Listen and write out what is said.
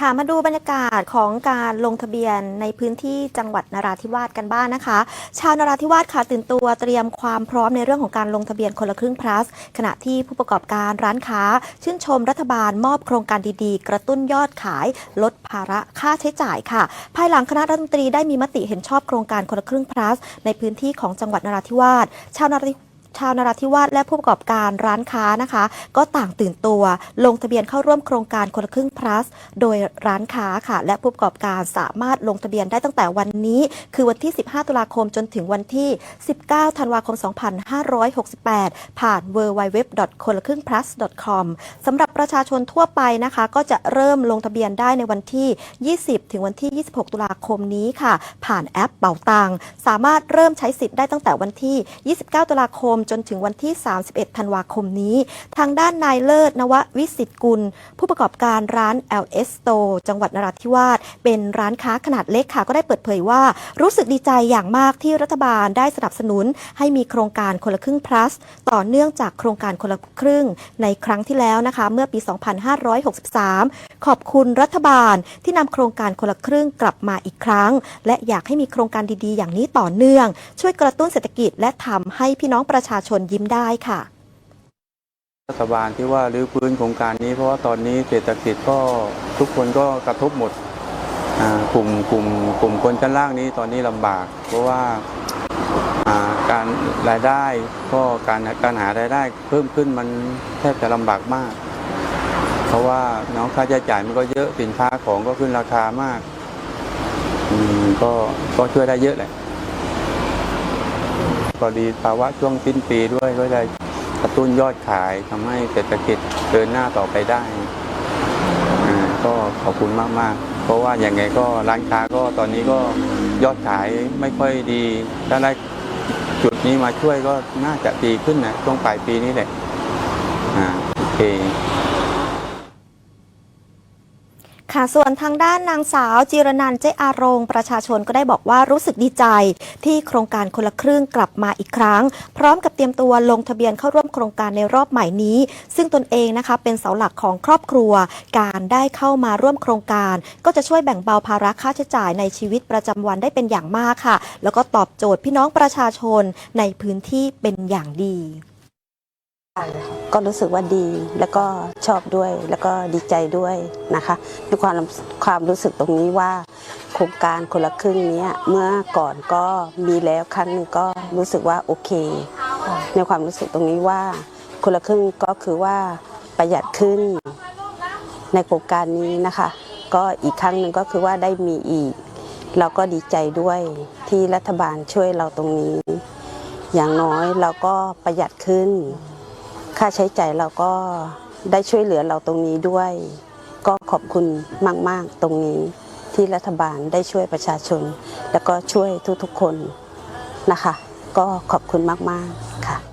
ค่ะมาดูบรรยากาศของการลงทะเบียนในพื้นที่จังหวัดนราธิวาสกันบ้างนะคะ ชาวนราธิวาสค่ะตื่นตัวเตรียมความพร้อมในเรื่องของการลงทะเบียนคนละครึ่ง plus ขณะที่ผู้ประกอบการร้านค้า ชื่นชมรัฐบาลมอบโครงการดีๆ กระตุ้นยอดขาย ลดภาระค่าใช้จ่ายค่ะ ภายหลังคณะรัฐมนตรีได้มีมติเห็นชอบโครงการคนละครึ่ง plus ในพื้นที่ของจังหวัดนราธิวาสชาวนราธิ ชาวนราธิวาสและผู้ประกอบการร้านค้านะคะ ก็ต่างตื่นตัว ลงทะเบียนเข้าร่วมโครงการคนละครึ่ง plus โดยร้านค้าค่ะ และผู้ประกอบการสามารถลงทะเบียนได้ตั้งแต่วันนี้ คือวันที่ 15 ตุลาคมจนถึงวันที่ 19 ธันวาคม 2568 ผ่าน w w w คนละครึ่ง plus com สำหรับประชาชนทั่วไปนะคะ ก็จะเริ่มลงทะเบียนได้ในวันที่ 20 ถึงวันที่ 26 ตุลาคมนี้ค่ะ ผ่านแอปเป่าตังสามารถเริ่มใช้สิทธิ์ได้ตั้งแต่วันที่ 29 ตุลาคมจนถึงวันที่ 31 ธันวาคมนี้ ทางด้านนายเลิศนววิสิตกุล ผู้ประกอบการร้าน LS Store จังหวัดนราธิวาสเป็นร้านค้าขนาดเล็กค่ะ ก็ได้เปิดเผยว่า รู้สึกดีใจอย่างมากที่รัฐบาลได้สนับสนุน ให้มีโครงการคนละครึ่ง plus ต่อเนื่องจากโครงการคนละครึ่งในครั้งที่แล้วนะคะ เมื่อปี 2563 ขอบคุณรัฐบาลที่นำโครงการคนละครึ่งกลับมาอีกครั้ง และอยากให้มีโครงการดีๆ อย่างนี้ต่อเนื่อง ช่วยกระตุ้นเศรษฐกิจและทำให้พี่น้องประชาชาชนยิ้มได้ค่ะรัฐบาลที่ว่ารื้อฟื้นโครงการนี้เพราะว่าตอนนี้เศรษฐกิจก็ทุกคนก็กระทบหมดกลุ่มกลุ่มกลุ่มคนชั้นล่างนี้ตอนนี้ลำบาก เพราะว่าการรายได้ก็การการหารายได้เพิ่มขึ้นมันแทบจะลำบากมาก เพราะว่าน้องค่าใช้จ่ายมันก็เยอะสินค้าของก็ขึ้นราคามากก็ก็ช่วยได้เยอะแหละ พอดีภาวะช่วงสิ้นปีด้วยก็ได้กระตุ้นยอดขายทำให้เศรษฐกิจเดินหน้าต่อไปได้ก็ขอบคุณมาก ๆ เพราะว่าอย่างไงก็ร้านค้าก็ตอนนี้ก็ยอดขายไม่ค่อยดี ถ้าได้จุดนี้มาช่วยก็น่าจะดีขึ้นนะช่วงปลายปีนี้แหละ อ่าโอเค ค่ะส่วนทางด้านนางสาวจิรนันเจอารงค์ประชาชนก็ได้บอกว่ารู้สึกดีใจ ที่โครงการคนละครึ่งกลับมาอีกครั้ง พร้อมกับเตรียมตัวลงทะเบียนเข้าร่วมโครงการในรอบใหม่นี้ ซึ่งตนเองนะคะเป็นเสาหลักของครอบครัว การได้เข้ามาร่วมโครงการ ก็จะช่วยแบ่งเบาภาระค่าใช้จ่ายในชีวิตประจำวันได้เป็นอย่างมากค่ะ แล้วก็ตอบโจทย์พี่น้องประชาชนในพื้นที่เป็นอย่างดี ก็รู้สึกว่าดีแล้วก็ชอบด้วยแล้วก็ดีใจด้วยนะคะมีความความรู้สึกตรงนี้ว่าโครงการคนละครึ่งนี้เมื่อก่อนก็มีแล้วครั้งหนึ่งก็รู้สึกว่าโอเค ในความรู้สึกตรงนี้ว่า คนละครึ่งก็คือว่าประหยัดขึ้น ในโครงการนี้นะคะ ก็อีกครั้งหนึ่งก็คือว่าได้มีอีก เราก็ดีใจด้วยที่รัฐบาลช่วยเราตรงนี้ อย่างน้อยเราก็ประหยัดขึ้น ค่าใช้จ่ายเราก็ได้ช่วยเหลือเราตรงนี้ด้วย ก็ขอบคุณมาก ๆ ตรงนี้ที่รัฐบาลได้ช่วยประชาชน แล้วก็ช่วยทุกๆคนนะคะ ก็ขอบคุณมาก ๆ ค่ะ